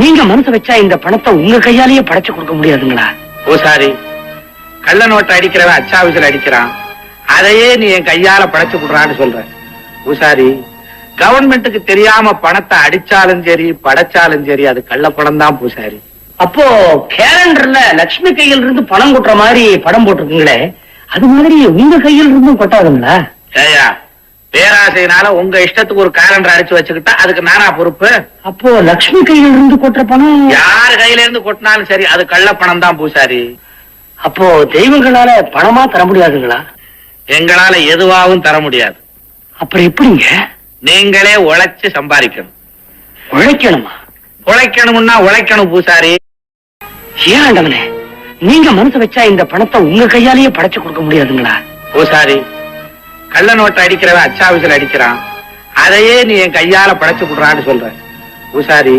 நீங்க மனசு வச்சா இந்த பணத்தை உங்க கையாலேயே படைச்சு கொடுக்க முடியாதுங்களா? பூசாரி கள்ள நோட்டை அடிக்கிறவன் அச்சாவிசில் அடிக்கிறான். அதையே நீ என் கையால படைச்சு கொடுறான்னு சொல்ற. பூசாரி கவர்மெண்ட்டுக்கு தெரியாம பணத்தை அடிச்சாலும் சரி படைச்சாலும் சரி அது கள்ள பணம் தான் பூசாரி. அப்போ கேலண்டர்ல லட்சுமி கையில் இருந்து பணம் கொட்டுற மாதிரி படம் போட்டிருக்கீங்களே அது மாதிரி உங்க கையில் இருந்தும் கொட்டாதுங்களா பேராசையினால உங்க இஷ்டத்துக்கு ஒரு காலண்டர் அடிச்சு வச்சுக்கிட்டா அதுக்கு நானா பொறுப்பு? அப்போ லட்சுமி கையில் இருந்து கொட்டுற பணம்? யார் கையில இருந்து கொட்டினாலும் சரி அது கள்ள பணம் தான் பூசாரி. அப்போ தெய்வங்களால பணமா தர முடியாதுங்களா? எங்களால எதுவாகவும் தர முடியாது. அப்புறம் எப்படிங்க? நீங்களே உழைச்சு சம்பாதிக்கணும். உழைக்கணுமா? உழைக்கணும்னா உழைக்கணும் பூசாரி. ஏன் ஆண்டவனே நீங்க மனசு வச்சா இந்த பணத்தை உங்க கையாலேயே படைச்சு கொடுக்க முடியாதுங்களா? பூசாரி கள்ள நோட்டை அடிக்கிறவன் அச்சாவிசில் அடிக்கிறான். அதையே நீ என் கையால படைச்சு விடுறான்னு சொல்ற. உசாரி